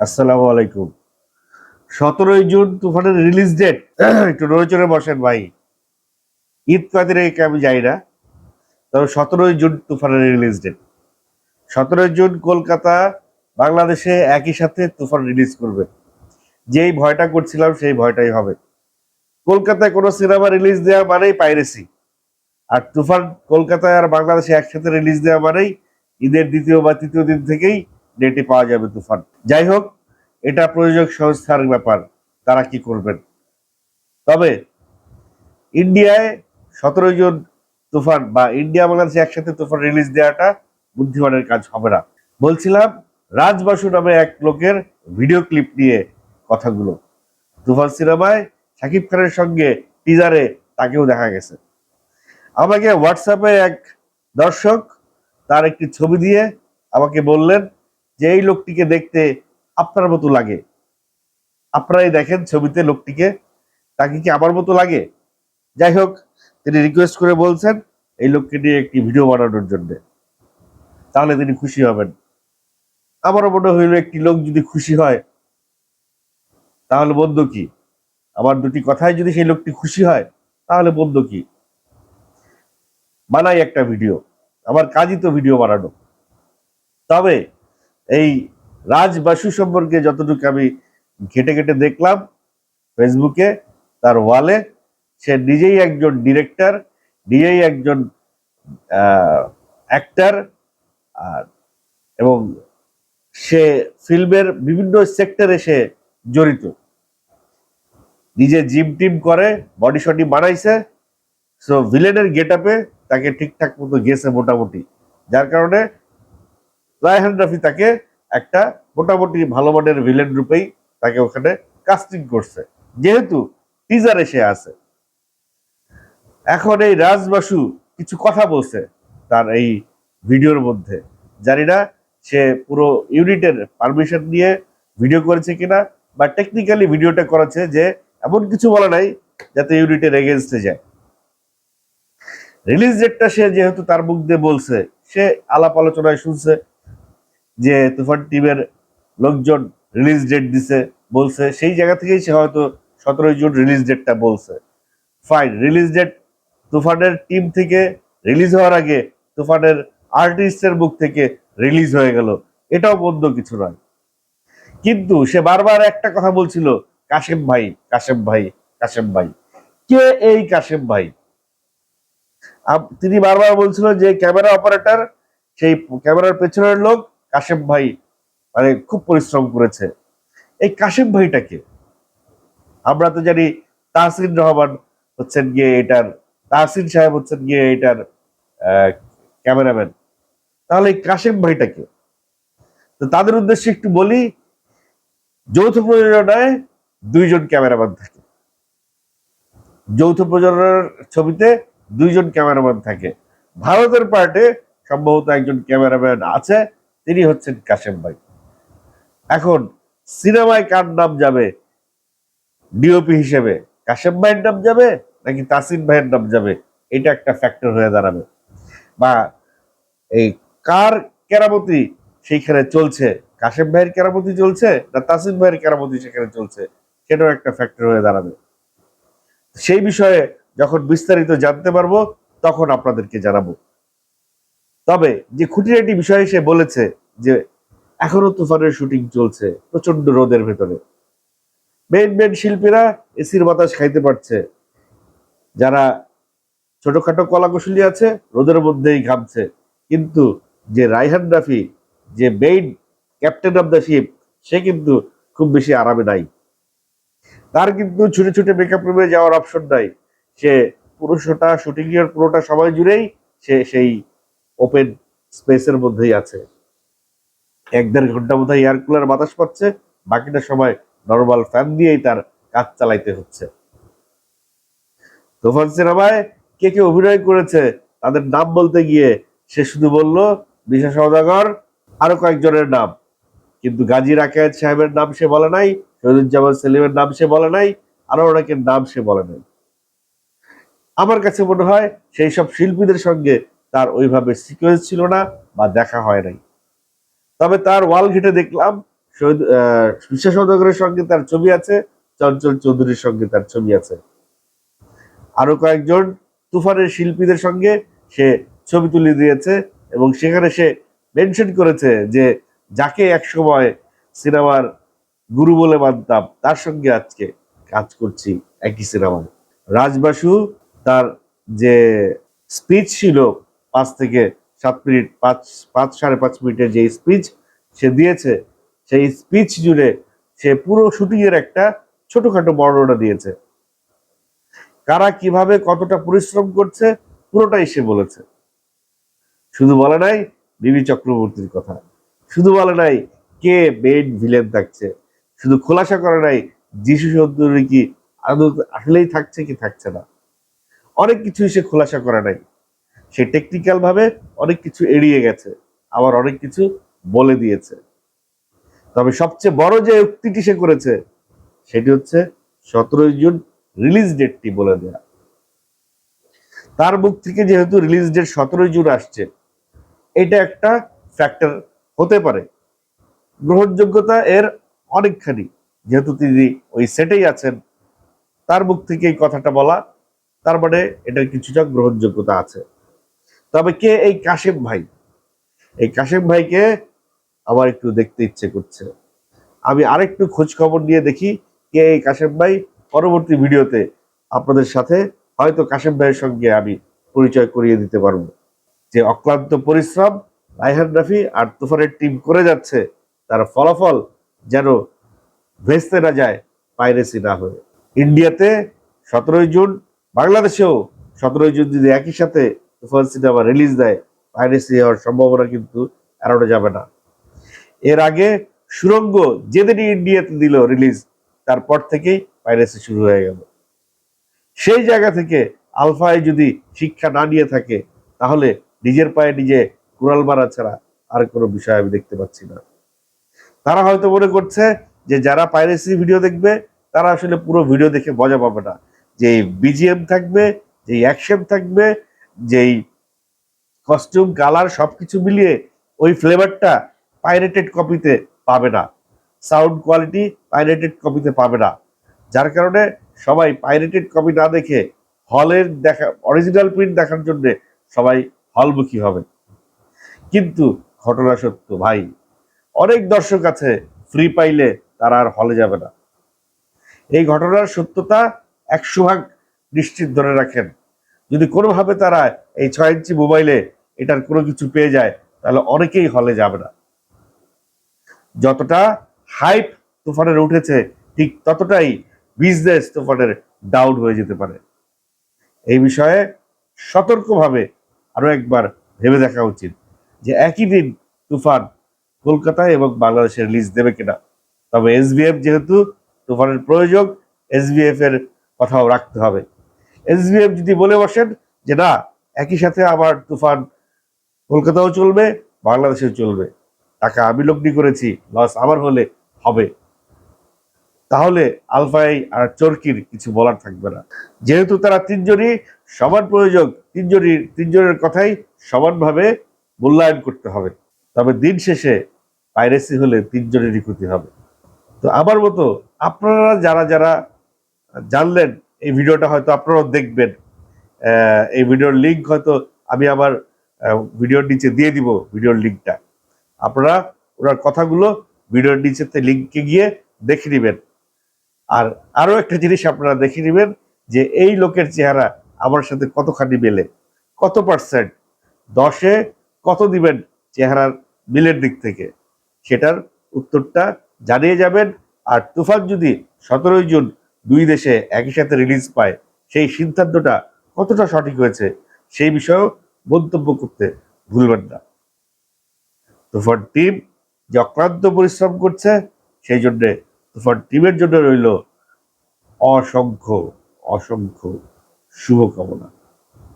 আসসালামু আলাইকুম। সতেরোই জুন তুফানের রিলিজ ডেট একটু নড়ে বসেন ভাই। ঈদ কাদের আমি যাই না। তবে সতেরোই জুন তুফানের রিলিজ ডেট সতেরোই জুন কলকাতা বাংলাদেশে একই সাথে তুফান রিলিজ করবে। যেই ভয়টা করছিলাম সেই ভয়টাই হবে। কলকাতায় কোনো সিনেমা রিলিজ দেওয়া মানেই পাইরেসি আর তুফান কলকাতায় আর বাংলাদেশে একসাথে রিলিজ দেওয়া মানেই ঈদের দ্বিতীয় বা তৃতীয় দিন থেকেই ডেটে পাওয়া যাবে তুফান। যাই হোক, এটা প্রযোজক সংস্থার ব্যাপার, তারা কি করবেন? তবে ইন্ডিয়ায় সতেরো জন তুফান বা ইন্ডিয়া বাংলাদেশে একসাথে তুফান রিলিজ দেওয়াটা বুদ্ধিমানের কাজ হবে না। বলছিলাম, রাজ বাসু নামে এক লোকের ভিডিও ক্লিপ নিয়ে কথাগুলো। তুফান সিনেমায় শাকিব খানের সঙ্গে টিজারে তাকেও দেখা গেছে। আমাকে হোয়াটসঅ্যাপে এক দর্শক তার একটি ছবি দিয়ে আমাকে বললেন যে এই লোকটিকে দেখতে আপনার মতো লাগে। আপনারাই দেখেন ছবিতে লোকটিকে, তাকে কি আমার মতো লাগে? যাই হোক, তিনি রিকোয়েস্ট করে বলছেন, এই লোককে নিয়ে একটি ভিডিও বানানোর জন্য। তাহলে তিনি খুশি হবেন। আমারও মনে হইল একটি লোক যদি খুশি হয়, তাহলে বন্ধ কি? আমার দুটি কথায় যদি সেই লোকটি খুশি হয়, তাহলে বন্ধু কি? বানাই একটা ভিডিও আমার কাজই তো ভিডিও বানানো। তবে এই রাজবাসু সম্পর্কে যতটুকু আমি ঘেটে ঘেটে দেখলাম ফেসবুকে, তার ওয়ালে, সে নিজেই একজন ডিরেক্টর, নিজেই একজন অ্যাক্টার আর, এবং সে ফিল্মের বিভিন্ন সেক্টরে সে জড়িত। নিজে জিম টিম করে বডি শডি বানাইছে সো ভিলেনের গেট আপে তাকে ঠিকঠাক মতো গেছে মোটামুটি। যার কারণে রায়হান রাফি তাকে একটা মোটামুটি ভালো মানের ভিলেন রূপেই তাকে ওখানে কাস্টিং করছে। যেহেতু টিজার এসে আছে। এখন এই রাজ বাসু কিছু কথা বলছে তার এই ভিডিওর মধ্যে। জানি না সে পুরো ইউনিটের পারমিশন নিয়ে ভিডিও করেছে কিনা বা টেকনিক্যালি ভিডিওটা করেছে যে এমন কিছু বলা নাই যাতে ইউনিটের এগেনস্টে যায়। রিলিজ ডেটটা সে যেহেতু তার মুখ দিয়ে বলছে, সে আলাপ আলোচনায় শুনছে যে তুফান টিমের লোকজন রিলিজ ডেট দিছে, বলছে। সেই জায়গা থেকেই সে হয়তো সতেরোই জুন রিলিজ ডেটটা বলছে। ফাইন রিলিজ ডেট তুফানের টিম থেকে রিলিজ হওয়ার আগে তুফানের আর্টিস্টের মুখ থেকে রিলিজ হয়ে গেল। এটাও বন্ধ কিছু নয়। কিন্তু সে বারবার একটা কথা বলছিল, কাশেম ভাই কাশেম ভাই কাশেম ভাই। কে এই কাশেম ভাই? তিনি বারবার বলছিল যে ক্যামেরা অপারেটর সেই ক্যামেরার পেছনের লোক কাশেম ভাই মানে খুব পরিশ্রম করেছে। এই কাশেম ভাইটাকে আমরা তো জানি তাহসিন রহমান হচ্ছেন গিয়ে এটার, তাহসিন সাহেব হচ্ছেন গিয়ে এটার ক্যামেরাম্যান। তাহলে কাশেম ভাইটাকে তো তাদের উদ্দেশ্যে একটু বলি, যৌথ প্রযোজনায় দুইজন ক্যামেরাম্যান থাকে। যৌথ প্রযোজনার ছবিতে দুইজন ক্যামেরাম্যান থাকে। ভারতের পার্টে সম্ভবত একজন ক্যামেরাম্যান আছে। তিনি হচ্ছেন কাশেম ভাই। এখন সিনেমায় কার নাম যাবে? ডিওপি হিসেবে। কাশেম ভাইয়ের নাম যাবে নাকি তাসিন ভাইয়ের নাম যাবে? এটা একটা ফ্যাক্টর হয়ে দাঁড়াবে। বা এই কার কেরামতি সেইখানে চলছে? কাশেম ভাইয়ের কেরামতি চলছে না তাসিন ভাইয়ের কেরামতি সেখানে চলছে? সেটাও একটা ফ্যাক্টর হয়ে দাঁড়াবে। সেই বিষয়ে যখন বিস্তারিত জানতে পারব, তখন আপনাদেরকে জানাব। তবে যে খুঁটিনাটি বিষয়ে সে বলেছে যে এখনও তুফানের শুটিং চলছে প্রচণ্ড রোদের ভেতরে। মেন মেন শিল্পীরা এসির বাতাস খাইতে পারছে। যারা ছোটখাটো কলাকুশলী আছে, রোদের মধ্যেই ঘামছে। কিন্তু যে রাইহান রাফি, যে main captain of the ship, সে কিন্তু খুব বেশি আরামে নাই। তার কিন্তু ছুটে ছুটে মেকআপ রুমে যাওয়ার অপশন নাই। সে পুরোটা শুটিং এর পুরোটা সময় জুড়েই সে সেই ওপেন স্পেসের মধ্যেই আছে। এক দেড় ঘণ্টা বোধ হয় এয়ার কুলার বাতাস পাচ্ছে, বাকিটা সময় নর্মাল ফ্যান দিয়েই তার কাজ চালাইতে হচ্ছে। তোফান সিনেমায় কে কে অভিনয় করেছে, তাদের নাম বলতে গিয়ে সে শুধু বলল বিশা সৌদাগর আরও কয়েকজনের নাম। কিন্তু গাজী রাকেত সাহেবের নাম সে বলে নাই শহীদুজ্জামান সেলিমের নাম সে বলে নাই, আরও অনেকের নাম সে বলে নাই। আমার কাছে মনে হয়, সেই সব শিল্পীদের সঙ্গে তার ওইভাবে সিকোয়েন্স ছিল না বা দেখা হয় নাই। তবে তার ওয়াল ঘেটে দেখলাম, শহীদ বিশ্বাস সঙ্গে তার ছবি আছে, চঞ্চল চৌধুরীর সঙ্গে তার ছবি আছে। আরও কয়েকজন তুফানের শিল্পীদের সঙ্গে সে ছবি তুলে দিয়েছে এবং সেখানে সে মেনশন করেছে যে যাকে একসময় সিনেমার গুরু বলে মানতাম, তার সঙ্গে আজকে কাজ করছি একই সিনেমায়। রাজবাসু তার যে স্পিচ ছিল পাঁচ থেকে সাত মিনিট, পাঁচ পাঁচ সাড়ে পাঁচ মিনিটের যে স্পিচ সে দিয়েছে, সেই স্পিচ জুড়ে সে পুরো শুটিং এর একটা ছোটখাটো বর্ণনা দিয়েছে। কারা কীভাবে কতটা পরিশ্রম করছে, পুরোটাই সে বলেছে। শুধু বলে নাই বিবি চক্রবর্তীর কথা। শুধু বলে নাই কে মেইন ভিলেন থাকছে। শুধু খোলাসা করে নাই যিশু চৌধুরী কি আসলেই থাকছে কি থাকছে না। অনেক কিছুই সে খোলাসা করে নাই। সে টেকনিক্যাল ভাবে অনেক কিছু এড়িয়ে গেছে, আবার অনেক কিছু বলে দিয়েছে। তবে সবচেয়ে বড় যে উক্তিটি সে করেছে, সেটি হচ্ছে সতেরোই জুন রিলিজ ডেটটি বলে দেয়া। তার মুখ থেকে যেহেতু রিলিজ ডেট সতেরোই জুন আসছে, এটা একটা ফ্যাক্টর হতে পারে। গ্রহণযোগ্যতা এর অনেকখানি, যেহেতু তিনি ওই সেটেই আছেন, তার মুখ থেকে এই কথাটা বলা, তার মানে এটার কিছুটা গ্রহণযোগ্যতা আছে। তবে কে এই কাশেম ভাই? এই কাশেম ভাইকে আমার একটু দেখতে ইচ্ছে করছে। আমি আরেকটু খোঁজ খবর নিয়ে দেখি কে এই কাশেম ভাই। পরবর্তী ভিডিওতে আপনাদের সাথে হয়তো কাশেম ভাইয়ের সঙ্গে আমি পরিচয় করিয়ে দিতে পারব। যে অক্লান্ত পরিশ্রম রায়হান রাফি আর তুফানের টিম করে যাচ্ছে, তার ফলাফল যেন ভেস্তে না যায়, পাইরেসি না হয়ে। ইন্ডিয়াতে সতেরোই জুন, বাংলাদেশেও সতেরোই জুন যদি একই সাথে তুফান সিনেমা রিলিজ দেয়। পাইরেসি হওয়ার সম্ভাবনা কিন্তু এড়ানো যাবে না। এর আগে সুরঙ্গ যেদিনই ইন্ডিয়াতে দিল রিলিজ তারপর থেকেই পাইরেসি শুরু হয়ে গেল। সেই জায়গা থেকে আলফায় যদি শিক্ষা না নিয়ে থাকে, তাহলে নিজের পায়ে নিজে কুড়াল মারা ছাড়া আর কোনো বিষয় আমি দেখতে পাচ্ছি না। তারা হয়তো মনে করছে যে যারা পাইরেসি ভিডিও দেখবে, তারা আসলে পুরো ভিডিও দেখে মজা পাবে না। যে বিজিএম থাকবে, যে অ্যাকশন থাকবে যেই কস্টিউম কালার সবকিছু মিলিয়ে ওই ফ্লেভারটা পাইরেটেড কপিতে পাবে না। সাউন্ড কোয়ালিটি পাইরেটেড কপিতে পাবে না। যার কারণে সবাই পাইরেটেড কপি না দেখে হলের দেখা অরিজিনাল প্রিন্ট দেখার জন্য সবাই হলমুখী হবে। কিন্তু ঘটনা সত্য ভাই, অনেক দর্শক আছে ফ্রি পাইলে তারা আর হলে যাবে না। এই ঘটনার সত্যতা একশো ভাগ নিশ্চিত ধরে রাখেন। যদি কোনোভাবে তারা এই ছয় ইঞ্চি মোবাইলে এটার কোনো কিছু পেয়ে যায়, তাহলে অনেকেই হলে যাবে না। যতটা হাইপ তুফানের উঠেছে, ঠিক ততটাই বিজনেস তুফানের ডাউন হয়ে যেতে পারে। এই বিষয়ে সতর্কভাবে আরও একবার ভেবে দেখা উচিত যে একই দিন তুফান কলকাতায় এবং বাংলাদেশে রিলিজ দেবে কিনা। তবে এসবিএফ যেহেতু তুফানের প্রয়োজন এসবিএফ এর কথাও রাখতে হবে। এসবিএফ যদি বলে বসেন যে না, একই সাথে আমার তুফান কলকাতাও চলবে, বাংলাদেশেও চলবে। টাকা আমি লগ্নি করেছি লস আমার হলে হবে। তাহলে আলফাই আর চরকির কিছু বলার থাকবে না। যেহেতু তারা তিনজনই সমান প্রয়োজন তিনজনই, তিনজনের কথাই সমানভাবে মূল্যায়ন করতে হবে। তবে দিন শেষে পাইরেসি হলে তিনজনেরই ক্ষতি হবে। তো আমার মতো আপনারা যারা যারা জানলেন এই ভিডিওটা হয়তো আপনারাও দেখবেন। এই ভিডিওর লিঙ্ক হয়তো আমি আমার ভিডিওর নিচে দিয়ে দিব ভিডিওর লিঙ্কটা আপনারা ওনার কথাগুলো ভিডিওর নিচেতে লিঙ্কে গিয়ে দেখে নেবেন। আর আরও একটা জিনিস আপনারা দেখে নেবেন যে এই লোকের চেহারা আমার সাথে কতখানি মেলে? কত পার্সেন্ট দশে কত দিবেন চেহারার মিলের দিক থেকে? সেটার উত্তরটা জানিয়ে যাবেন। আর তুফান যদি সতেরোই জুন দুই দেশে একই সাথে রিলিজ পায়, সেই সিদ্ধান্তটা কতটা সঠিক হয়েছে, সেই বিষয়েও মন্তব্য করতে ভুলবেন না। তুফান টিম যে অক্লান্ত পরিশ্রম করছে, সেই জন্যে তুফান টিমের জন্য রইল অসংখ্য অসংখ্য শুভকামনা।